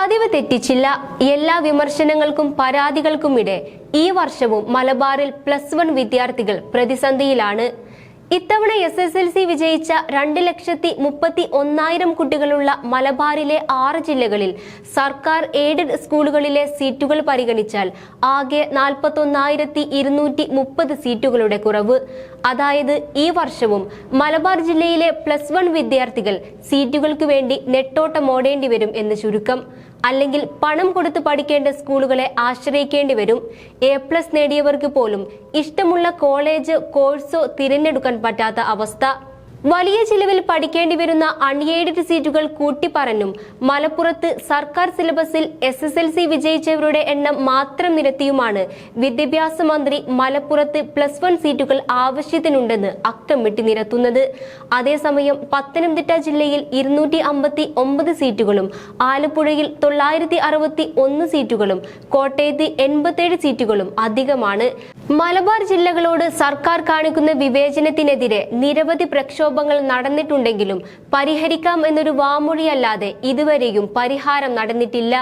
പതിവ് തെറ്റിച്ചില്ല. എല്ലാ വിമർശനങ്ങൾക്കും പരാതികൾക്കുമിടെ ഈ വർഷവും മലബാറിൽ പ്ലസ് വൺ വിദ്യാർത്ഥികൾ പ്രതിസന്ധിയിലാണ്. ഇത്തവണ എസ് എസ് എൽ സി വിജയിച്ച രണ്ട് ലക്ഷത്തി മുപ്പത്തി ഒന്നായിരം കുട്ടികളുള്ള മലബാറിലെ ആറ് ജില്ലകളിൽ സർക്കാർ എയ്ഡഡ് സ്കൂളുകളിലെ സീറ്റുകൾ പരിഗണിച്ചാൽ ആകെ നാൽപ്പത്തൊന്നായിരത്തി ഇരുന്നൂറ്റി മുപ്പത് സീറ്റുകളുടെ കുറവ്. അതായത് ഈ വർഷവും മലബാർ ജില്ലയിലെ പ്ലസ് വൺ വിദ്യാർത്ഥികൾ സീറ്റുകൾക്ക് വേണ്ടി നെട്ടോട്ടമോടേണ്ടി വരും എന്ന് ചുരുക്കം. അല്ലെങ്കിൽ പണം കൊടുത്ത് പഠിക്കേണ്ട സ്കൂളുകളെ ആശ്രയിക്കേണ്ടി വരും. എ പ്ലസ് നേടിയവർക്ക് പോലും ഇഷ്ടമുള്ള കോളേജ് കോഴ്സോ തിരഞ്ഞെടുക്കാൻ പറ്റാത്ത അവസ്ഥ. വലിയ ചിലവിൽ പഠിക്കേണ്ടി വരുന്ന അൺഎയ്ഡഡ് സീറ്റുകൾ കൂട്ടിപ്പറഞ്ഞും മലപ്പുറത്ത് സർക്കാർ സിലബസിൽ എസ് എസ് എൽ സി വിജയിച്ചവരുടെ എണ്ണം മാത്രം നിരത്തിയുമാണ്. വിദ്യാഭ്യാസ മന്ത്രി മലപ്പുറത്ത് പ്ലസ് വൺ സീറ്റുകൾ ആവശ്യത്തിനുണ്ടെന്ന് അക്കം വെട്ടി നിരത്തുന്നത്. അതേസമയം പത്തനംതിട്ട ജില്ലയിൽ ഇരുന്നൂറ്റി അമ്പത്തി ഒമ്പത് സീറ്റുകളും ആലപ്പുഴയിൽ തൊള്ളായിരത്തി അറുപത്തി ഒന്ന് സീറ്റുകളും കോട്ടയത്ത് എൺപത്തേഴ് സീറ്റുകളും അധികമാണ്. മലബാർ ജില്ലകളോട് സർക്കാർ കാണിക്കുന്ന വിവേചനത്തിനെതിരെ നിരവധി പ്രക്ഷോഭങ്ങൾ നടന്നിട്ടുണ്ടെങ്കിലും പരിഹരിക്കാം എന്നൊരു വാമൊഴിയല്ലാതെ ഇതുവരെയും പരിഹാരം നടന്നിട്ടില്ല.